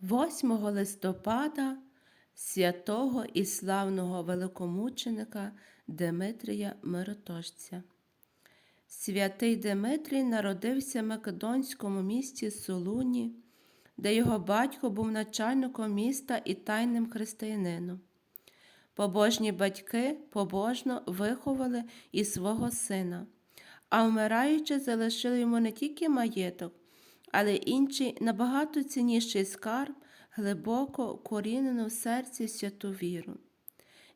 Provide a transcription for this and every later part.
8 листопада святого і славного великомученика Димитрія Миротожця. Святий Димитрій народився в Македонському місті Солуні, де його батько був начальником міста і тайним християнином. Побожні батьки побожно виховали і свого сина, а вмираючи, залишили йому не тільки маєток, але інший набагато цінніший скарб, глибоко корінено в серці святу віру.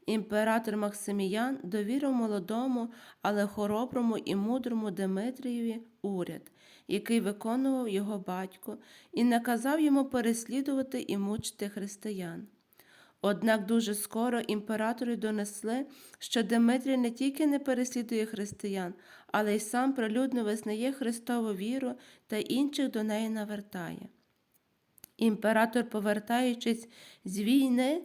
Імператор Максиміян довірив молодому, але хороброму і мудрому Димитрієві уряд, який виконував його батько, і наказав йому переслідувати і мучити християн. Однак дуже скоро імператори донесли, що Дмитрій не тільки не переслідує християн, але й сам прилюдно визнає Христову віру та інших до неї навертає. Імператор, повертаючись з війни,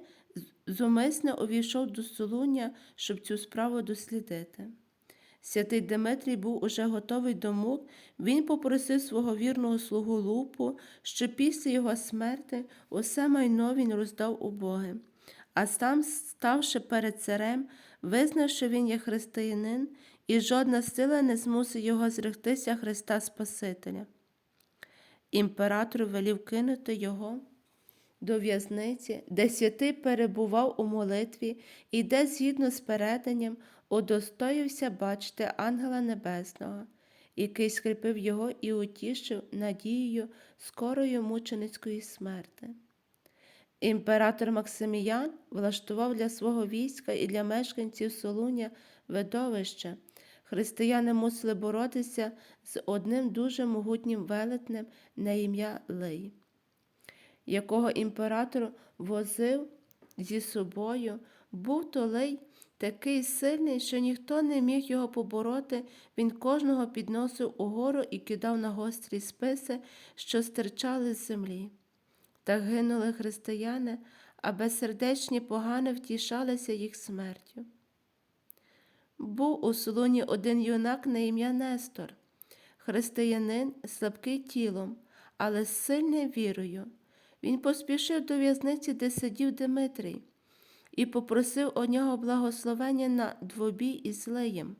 зумисно увійшов до Солуня, щоб цю справу дослідити. Святий Димитрій був уже готовий до мук, він попросив свого вірного слугу Лупу, що після його смерти усе майно він роздав убогим, а сам, ставши перед царем, визнав, що він є християнин, і жодна сила не змусить його зректися Христа Спасителя. Імператор велів кинути його до в'язниці, де святий перебував у молитві і де, згідно з переданням, удостоївся бачити ангела Небесного, який скріпив його і утішив надією скорої мученицької смерти. Імператор Максиміян влаштував для свого війська і для мешканців Солуня видовище. Християни мусили боротися з одним дуже могутнім велетнем на ім'я Лий якого імператор возив зі собою, був то лей такий сильний, що ніхто не міг його побороти, він кожного підносив угору і кидав на гострі списи, що стирчали з землі. Так гинули християни, а безсердечні погани втішалися їх смертю. Був у солоні один юнак на ім'я Нестор, християнин слабкий тілом, але з сильною вірою. Він поспішив до в'язниці, де сидів Димитрій, і попросив у нього благословення на двобій із Леєм.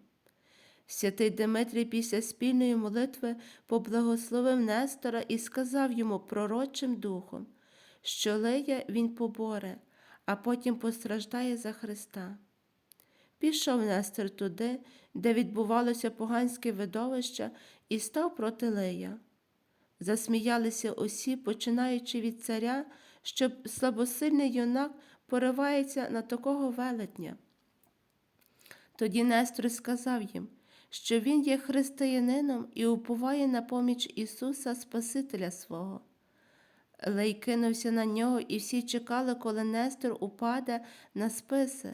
Святий Димитрій після спільної молитви поблагословив Нестора і сказав йому пророчим духом, що Лея він поборе, а потім постраждає за Христа. Пішов Нестор туди, де відбувалося поганське видовище, і став проти Лея. Засміялися усі, починаючи від царя, що слабосильний юнак поривається на такого велетня. Тоді Нестор сказав їм, що він є християнином і уповає на поміч Ісуса Спасителя свого. Лей кинувся на нього, і всі чекали, коли Нестор упаде на списи.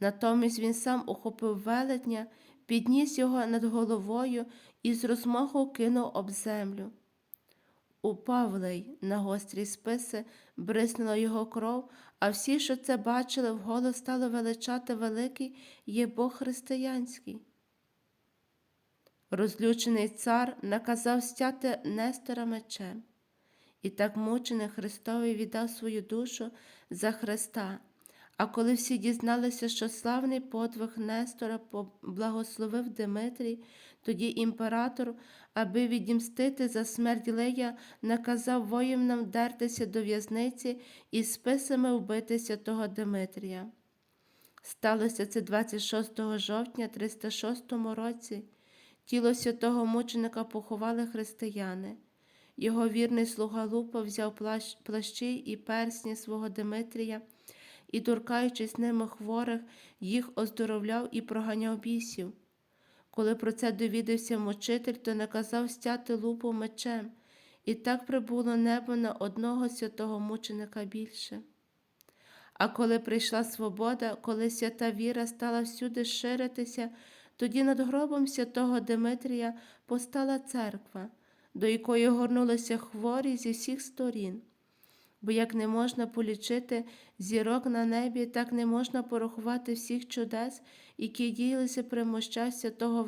Натомість він сам ухопив велетня, підніс його над головою і з розмаху кинув об землю. Упав лей на гострі списи, бриснула його кров, а всі, що це бачили, вголос стали величати великий є Бог християнський. Розлючений цар наказав стяти Нестора мечем, і так мучений Христовий віддав свою душу за Христа. А коли всі дізналися, що славний подвиг Нестора благословив Димитрій, тоді імператор, аби відімстити за смерть Лея, наказав воїнам вдертися до в'язниці і списами вбитися того Димитрія. Сталося це 26 жовтня 306 році. Тіло святого мученика поховали християни. Його вірний слуга Лупа взяв плащ, плащі і персні свого Димитрія і, торкаючись ними хворих, їх оздоровляв і проганяв бісів. Коли про це довідався мучитель, то наказав стяти лупу мечем, і так прибуло небо на одного святого мученика більше. А коли прийшла свобода, коли свята віра стала всюди ширитися, тоді над гробом святого Димитрія постала церква, до якої горнулися хворі зі всіх сторін бо як не можна полічити зірок на небі, так не можна порахувати всіх чудес, які діялися при мощасті того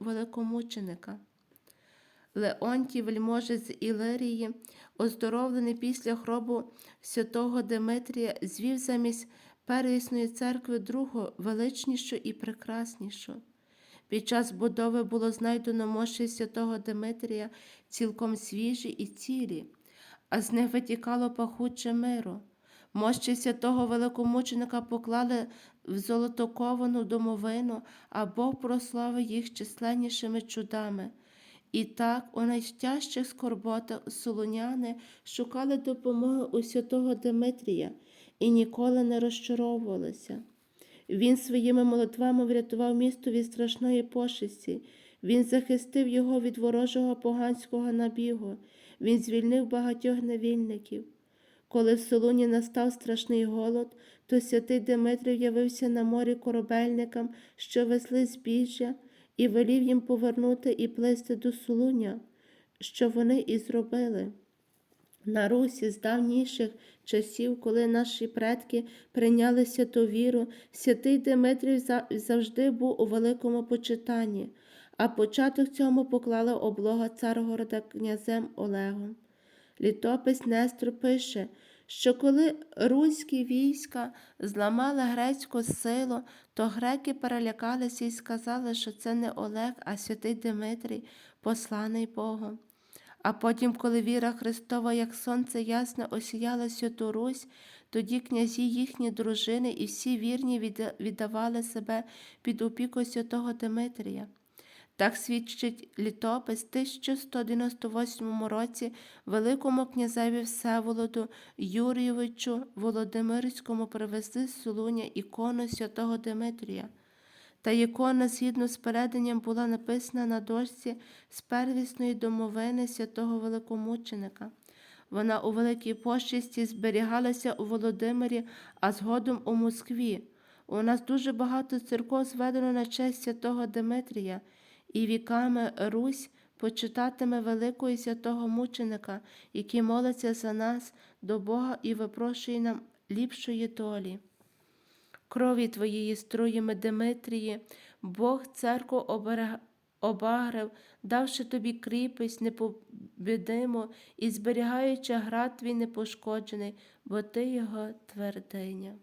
великомученика. Леонтій, вельможець з Ілирії, оздоровлений після хробу святого Деметрія, звів замість первісної церкви другу, величнішу і прекраснішу. Під час будови було знайдено мощі святого Димитрія цілком свіжі і цілі, а з них витікало пахуче миру. Мощі святого великомученика поклали в золотоковану домовину, а Бог прославив їх численнішими чудами. І так, у найтяжчих скорботах солоняни шукали допомоги у святого Димитрія і ніколи не розчаровувалися. Він своїми молитвами врятував місто від страшної пошесті. Він захистив його від ворожого поганського набігу. Він звільнив багатьох невільників. Коли в Солуні настав страшний голод, то святий Димитрій явився на морі корабельникам, що везли збіжжя, і велів їм повернути і плисти до Солуня, що вони і зробили. На Русі з давніших часів, коли наші предки прийняли святу віру, святий Димитрій завжди був у великому почитанні, а початок цьому поклала облога царгорода князем Олегом. Літопис Нестор пише, що коли руські війська зламали грецьку силу, то греки перелякалися і сказали, що це не Олег, а святий Димитрій, посланий Богом. А потім, коли віра Христова, як сонце ясне, осіяла святу Русь, тоді князі їхні дружини і всі вірні віддавали себе під опіку святого Димитрія. Так свідчить літопис 1198 році Великому князеві Всеволоду Юрійовичу Володимирському привезли з Солуня ікону святого Димитрія. Та ікона, згідно з переданням, була написана на дошці з первісної домовини святого великомученика. Вона у Великій пошесті зберігалася у Володимирі, а згодом у Москві. У нас дуже багато церков зведено на честь святого Димитрія, і віками Русь почитатиме великого і святого мученика, який молиться за нас до Бога і випрошує нам ліпшої долі крові твоєї струями Димитрії, Бог церкву обагрив, давши тобі кріпость непобідиму і зберігаючи град твій непошкоджений, бо ти його твердиня.